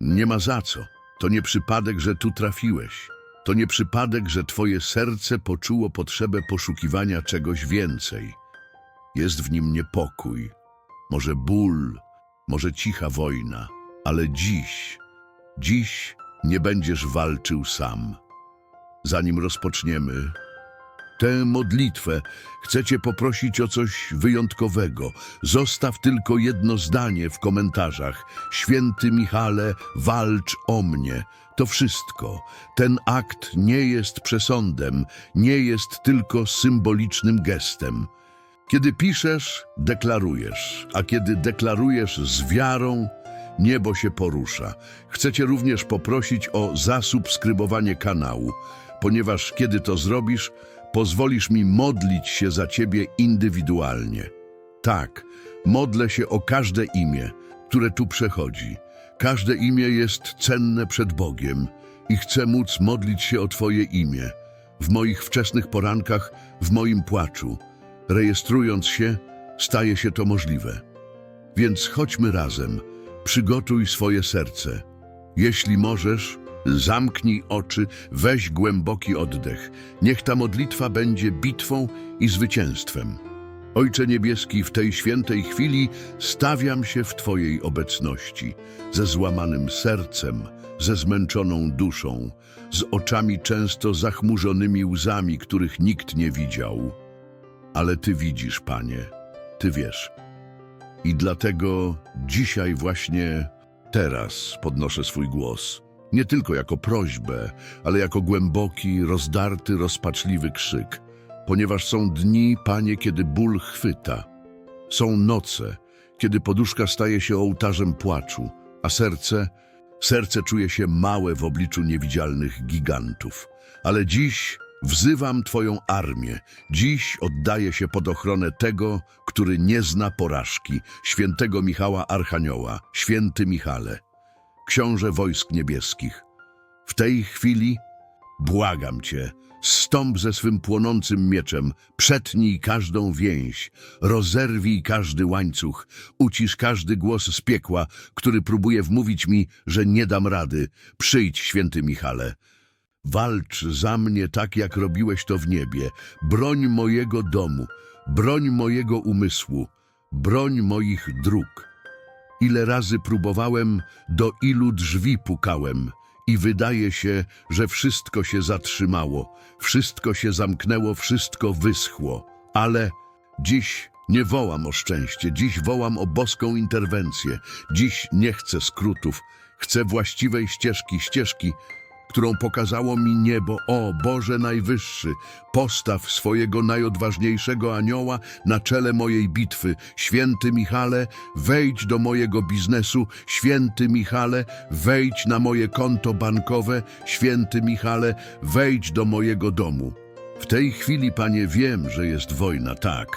Nie ma za co. To nie przypadek, że tu trafiłeś. To nie przypadek, że twoje serce poczuło potrzebę poszukiwania czegoś więcej. Jest w nim niepokój, może ból, może cicha wojna, ale dziś, dziś nie będziesz walczył sam. Zanim rozpoczniemy tę modlitwę, chcę Cię poprosić o coś wyjątkowego. Zostaw tylko jedno zdanie w komentarzach. Święty Michale, walcz o mnie. To wszystko. Ten akt nie jest przesądem, nie jest tylko symbolicznym gestem. Kiedy piszesz, deklarujesz, a kiedy deklarujesz z wiarą, niebo się porusza. Chcę Cię również poprosić o zasubskrybowanie kanału, ponieważ kiedy to zrobisz, pozwolisz mi modlić się za Ciebie indywidualnie. Tak, modlę się o każde imię, które tu przechodzi. Każde imię jest cenne przed Bogiem i chcę móc modlić się o Twoje imię w moich wczesnych porankach, w moim płaczu. Rejestrując się, staje się to możliwe. Więc chodźmy razem, przygotuj swoje serce. Jeśli możesz, zamknij oczy, weź głęboki oddech. Niech ta modlitwa będzie bitwą i zwycięstwem. Ojcze Niebieski, w tej świętej chwili stawiam się w Twojej obecności, ze złamanym sercem, ze zmęczoną duszą, z oczami często zachmurzonymi łzami, których nikt nie widział. Ale Ty widzisz, Panie, Ty wiesz. I dlatego dzisiaj właśnie teraz podnoszę swój głos. Nie tylko jako prośbę, ale jako głęboki, rozdarty, rozpaczliwy krzyk. Ponieważ są dni, Panie, kiedy ból chwyta. Są noce, kiedy poduszka staje się ołtarzem płaczu, a serce, serce czuje się małe w obliczu niewidzialnych gigantów. Ale dziś wzywam Twoją armię. Dziś oddaję się pod ochronę tego, który nie zna porażki, świętego Michała Archanioła, święty Michale, książę wojsk niebieskich. W tej chwili błagam Cię, stąp ze swym płonącym mieczem, przetnij każdą więź, rozerwij każdy łańcuch, ucisz każdy głos z piekła, który próbuje wmówić mi, że nie dam rady. Przyjdź, święty Michale. Walcz za mnie tak, jak robiłeś to w niebie. Broń mojego domu, broń mojego umysłu, broń moich dróg. Ile razy próbowałem, do ilu drzwi pukałem i wydaje się, że wszystko się zatrzymało, wszystko się zamknęło, wszystko wyschło. Ale dziś nie wołam o szczęście, dziś wołam o boską interwencję. Dziś nie chcę skrótów, chcę właściwej ścieżki, ścieżki, którą pokazało mi niebo. O Boże Najwyższy, postaw swojego najodważniejszego anioła na czele mojej bitwy. Święty Michale, wejdź do mojego biznesu. Święty Michale, wejdź na moje konto bankowe. Święty Michale, wejdź do mojego domu. W tej chwili, Panie, wiem, że jest wojna, tak.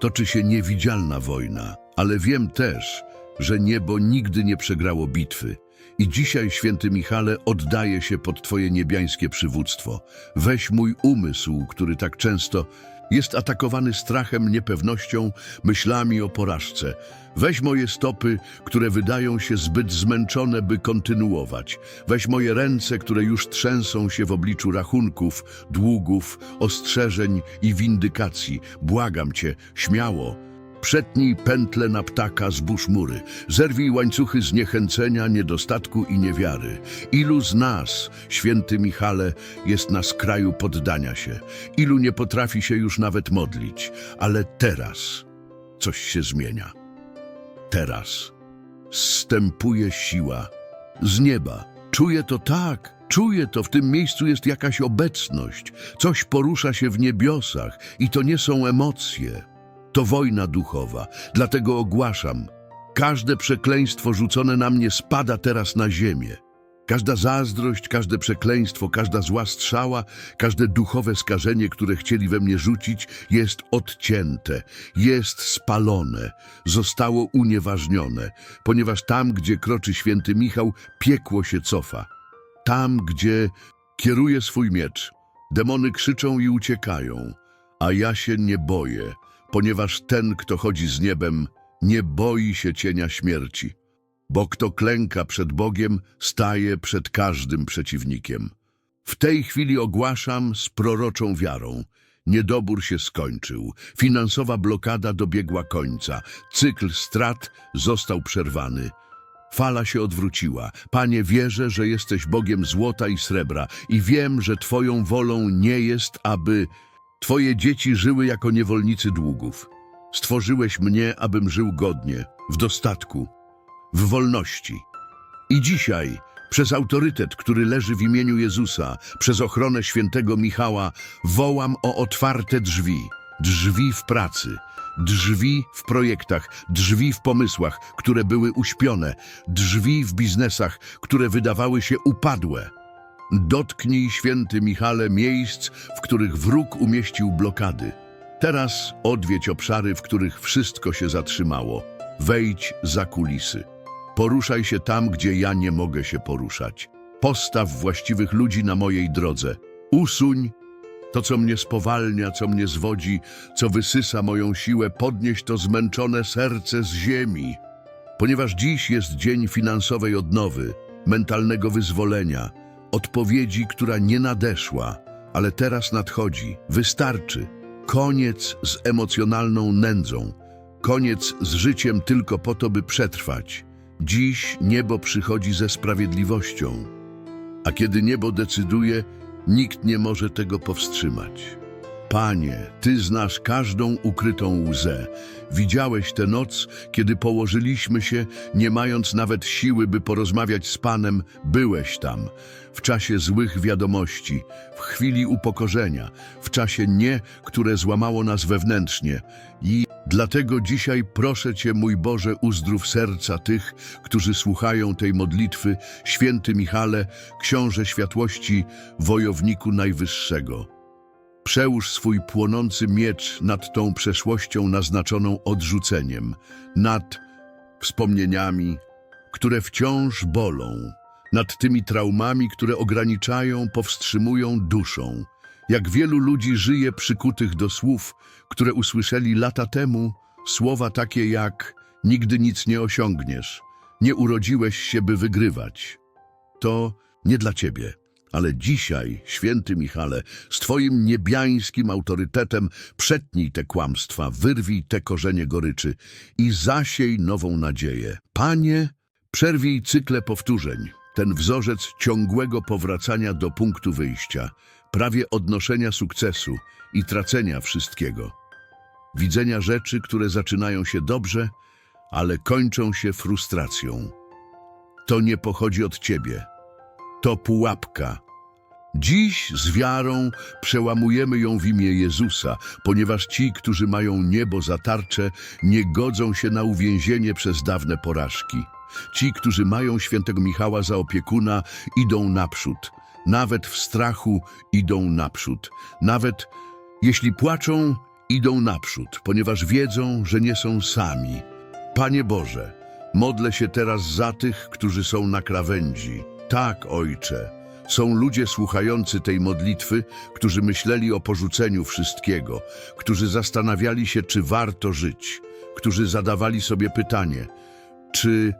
Toczy się niewidzialna wojna, ale wiem też, że niebo nigdy nie przegrało bitwy. I dzisiaj, święty Michale, oddaję się pod Twoje niebiańskie przywództwo. Weź mój umysł, który tak często jest atakowany strachem, niepewnością, myślami o porażce. Weź moje stopy, które wydają się zbyt zmęczone, by kontynuować. Weź moje ręce, które już trzęsą się w obliczu rachunków, długów, ostrzeżeń i windykacji. Błagam Cię, śmiało, Przetnij pętle na ptaka, zbóż mury. Zerwij łańcuchy zniechęcenia, niedostatku i niewiary. Ilu z nas, święty Michale, jest na skraju poddania się? Ilu nie potrafi się już nawet modlić? Ale teraz coś się zmienia. Teraz zstępuje siła z nieba. Czuję to tak, czuję to, w tym miejscu jest jakaś obecność. Coś porusza się w niebiosach i to nie są emocje. To wojna duchowa, dlatego ogłaszam, każde przekleństwo rzucone na mnie spada teraz na ziemię. Każda zazdrość, każde przekleństwo, każda zła strzała, każde duchowe skażenie, które chcieli we mnie rzucić, jest odcięte, jest spalone, zostało unieważnione, ponieważ tam, gdzie kroczy święty Michał, piekło się cofa. Tam, gdzie kieruje swój miecz, demony krzyczą i uciekają, a ja się nie boję, ponieważ ten, kto chodzi z niebem, nie boi się cienia śmierci. bo kto klęka przed Bogiem, staje przed każdym przeciwnikiem. W tej chwili ogłaszam z proroczą wiarą. Niedobór się skończył, finansowa blokada dobiegła końca, cykl strat został przerwany. Fala się odwróciła. Panie, wierzę, że jesteś Bogiem złota i srebra i wiem, że Twoją wolą nie jest, aby Twoje dzieci żyły jako niewolnicy długów. Stworzyłeś mnie, abym żył godnie, w dostatku, w wolności. I dzisiaj, przez autorytet, który leży w imieniu Jezusa, przez ochronę świętego Michała, wołam o otwarte drzwi. Drzwi w pracy, drzwi w projektach, drzwi w pomysłach, które były uśpione, drzwi w biznesach, które wydawały się upadłe. Dotknij, święty Michale, miejsc, w których wróg umieścił blokady. Teraz odwiedź obszary, w których wszystko się zatrzymało. Wejdź za kulisy. Poruszaj się tam, gdzie ja nie mogę się poruszać. Postaw właściwych ludzi na mojej drodze. Usuń to, co mnie spowalnia, co mnie zwodzi, co wysysa moją siłę, podnieś to zmęczone serce z ziemi. Ponieważ dziś jest dzień finansowej odnowy, mentalnego wyzwolenia, odpowiedzi, która nie nadeszła, ale teraz nadchodzi. Wystarczy. Koniec z emocjonalną nędzą. Koniec z życiem tylko po to, by przetrwać. Dziś niebo przychodzi ze sprawiedliwością. A kiedy niebo decyduje, nikt nie może tego powstrzymać. Panie, Ty znasz każdą ukrytą łzę. Widziałeś tę noc, kiedy położyliśmy się, nie mając nawet siły, by porozmawiać z Panem, byłeś tam. W czasie złych wiadomości, w chwili upokorzenia, w czasie nie, które złamało nas wewnętrznie. I dlatego dzisiaj proszę Cię, mój Boże, uzdrów serca tych, którzy słuchają tej modlitwy, święty Michale, książę światłości, wojowniku Najwyższego. Przełóż swój płonący miecz nad tą przeszłością naznaczoną odrzuceniem, nad wspomnieniami, które wciąż bolą, nad tymi traumami, które ograniczają, powstrzymują duszą. Jak wielu ludzi żyje przykutych do słów, które usłyszeli lata temu, słowa takie jak nigdy nic nie osiągniesz, nie urodziłeś się, by wygrywać. To nie dla ciebie. Ale dzisiaj, święty Michale, z Twoim niebiańskim autorytetem przetnij te kłamstwa, wyrwij te korzenie goryczy i zasiej nową nadzieję. Panie, przerwij cykle powtórzeń, ten wzorzec ciągłego powracania do punktu wyjścia, prawie odnoszenia sukcesu i tracenia wszystkiego. Widzenia rzeczy, które zaczynają się dobrze, ale kończą się frustracją. To nie pochodzi od Ciebie. To pułapka. Dziś z wiarą przełamujemy ją w imię Jezusa, ponieważ ci, którzy mają niebo za tarczę, nie godzą się na uwięzienie przez dawne porażki. Ci, którzy mają świętego Michała za opiekuna, idą naprzód. Nawet w strachu idą naprzód. Nawet jeśli płaczą, idą naprzód, ponieważ wiedzą, że nie są sami. Panie Boże, modlę się teraz za tych, którzy są na krawędzi. Tak, Ojcze, są ludzie słuchający tej modlitwy, którzy myśleli o porzuceniu wszystkiego, którzy zastanawiali się, czy warto żyć, którzy zadawali sobie pytanie, czy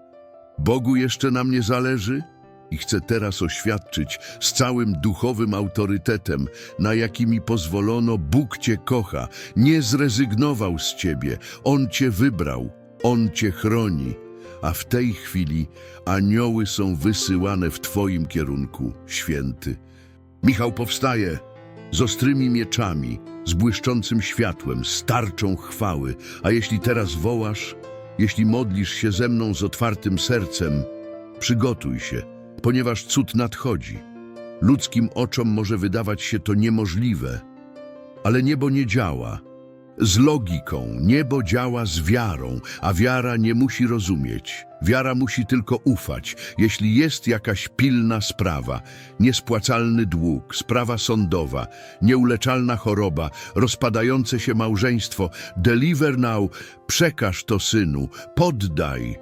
Bogu jeszcze na mnie zależy? I chcę teraz oświadczyć z całym duchowym autorytetem, na jakimi pozwolono, Bóg Cię kocha, nie zrezygnował z Ciebie, On Cię wybrał, On Cię chroni. A w tej chwili anioły są wysyłane w Twoim kierunku, święty. Michał powstaje z ostrymi mieczami, z błyszczącym światłem, z tarczą chwały. A jeśli teraz wołasz, jeśli modlisz się ze mną z otwartym sercem, przygotuj się, ponieważ cud nadchodzi. Ludzkim oczom może wydawać się to niemożliwe, ale niebo nie działa. Z logiką niebo działa z wiarą, a wiara nie musi rozumieć. Wiara musi tylko ufać. Jeśli jest jakaś pilna sprawa, niespłacalny dług, sprawa sądowa, nieuleczalna choroba, rozpadające się małżeństwo, deliver now, przekaż to synu, poddaj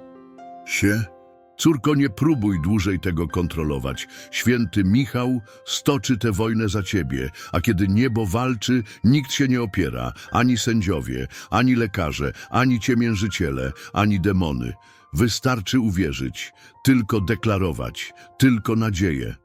się. Córko, nie próbuj dłużej tego kontrolować. Święty Michał stoczy tę wojnę za ciebie, a kiedy niebo walczy, nikt się nie opiera, ani sędziowie, ani lekarze, ani ciemiężyciele, ani demony. Wystarczy uwierzyć, tylko deklarować, tylko nadzieję.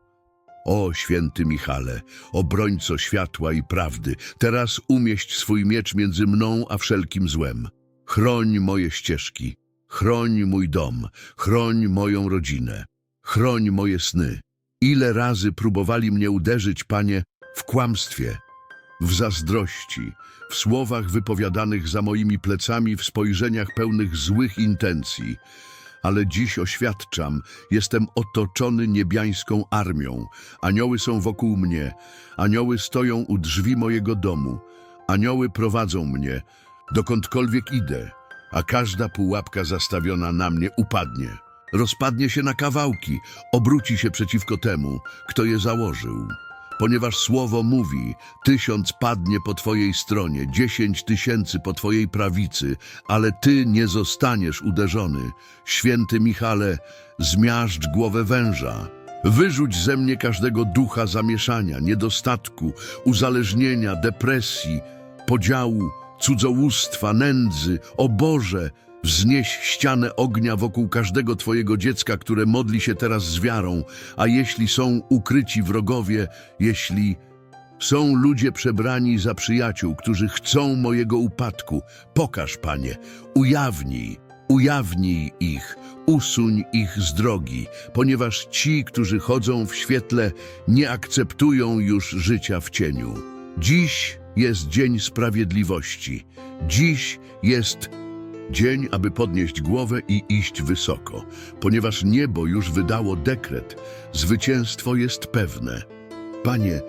O, święty Michale, obrońco światła i prawdy, teraz umieść swój miecz między mną a wszelkim złem. Chroń moje ścieżki, chroń mój dom, chroń moją rodzinę, chroń moje sny. Ile razy próbowali mnie uderzyć, Panie, w kłamstwie, w zazdrości, w słowach wypowiadanych za moimi plecami, w spojrzeniach pełnych złych intencji. Ale dziś oświadczam, jestem otoczony niebiańską armią. Anioły są wokół mnie, anioły stoją u drzwi mojego domu. Anioły prowadzą mnie, dokądkolwiek idę, a każda pułapka zastawiona na mnie upadnie. Rozpadnie się na kawałki, obróci się przeciwko temu, kto je założył. Ponieważ słowo mówi, tysiąc padnie po twojej stronie, dziesięć tysięcy po twojej prawicy, ale ty nie zostaniesz uderzony. Święty Michale, zmiażdż głowę węża. Wyrzuć ze mnie każdego ducha zamieszania, niedostatku, uzależnienia, depresji, podziału, cudzołóstwa, nędzy. O Boże, wznieś ścianę ognia wokół każdego Twojego dziecka, które modli się teraz z wiarą, a jeśli są ukryci wrogowie, jeśli są ludzie przebrani za przyjaciół, którzy chcą mojego upadku, pokaż, Panie, ujawnij, ujawnij ich, usuń ich z drogi, ponieważ ci, którzy chodzą w świetle, nie akceptują już życia w cieniu. Dziś jest dzień sprawiedliwości. Dziś jest dzień, aby podnieść głowę i iść wysoko, ponieważ niebo już wydało dekret. Zwycięstwo jest pewne. Panie,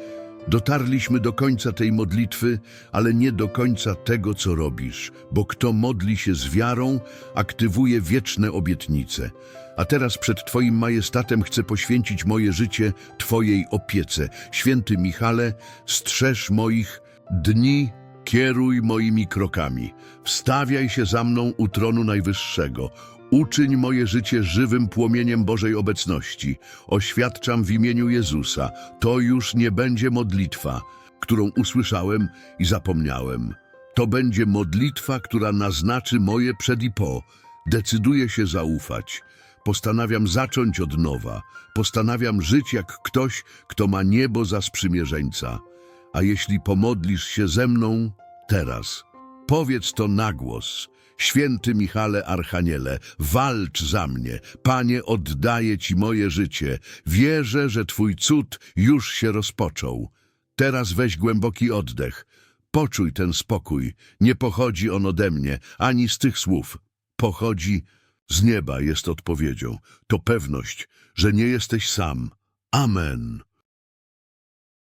dotarliśmy do końca tej modlitwy, ale nie do końca tego, co robisz, bo kto modli się z wiarą, aktywuje wieczne obietnice. A teraz przed Twoim majestatem chcę poświęcić moje życie Twojej opiece. Święty Michale, strzeż moich dni, kieruj moimi krokami. Wstawiaj się za mną u tronu Najwyższego. Uczyń moje życie żywym płomieniem Bożej obecności. Oświadczam w imieniu Jezusa. To już nie będzie modlitwa, którą usłyszałem i zapomniałem. To będzie modlitwa, która naznaczy moje przed i po. Decyduję się zaufać. Postanawiam zacząć od nowa. Postanawiam żyć jak ktoś, kto ma niebo za sprzymierzeńca. A jeśli pomodlisz się ze mną teraz, powiedz to na głos. Święty Michale Archaniele, walcz za mnie. Panie, oddaję Ci moje życie. Wierzę, że Twój cud już się rozpoczął. Teraz weź głęboki oddech. Poczuj ten spokój. Nie pochodzi on ode mnie, ani z tych słów. Pochodzi z nieba, jest odpowiedzią. To pewność, że nie jesteś sam. Amen.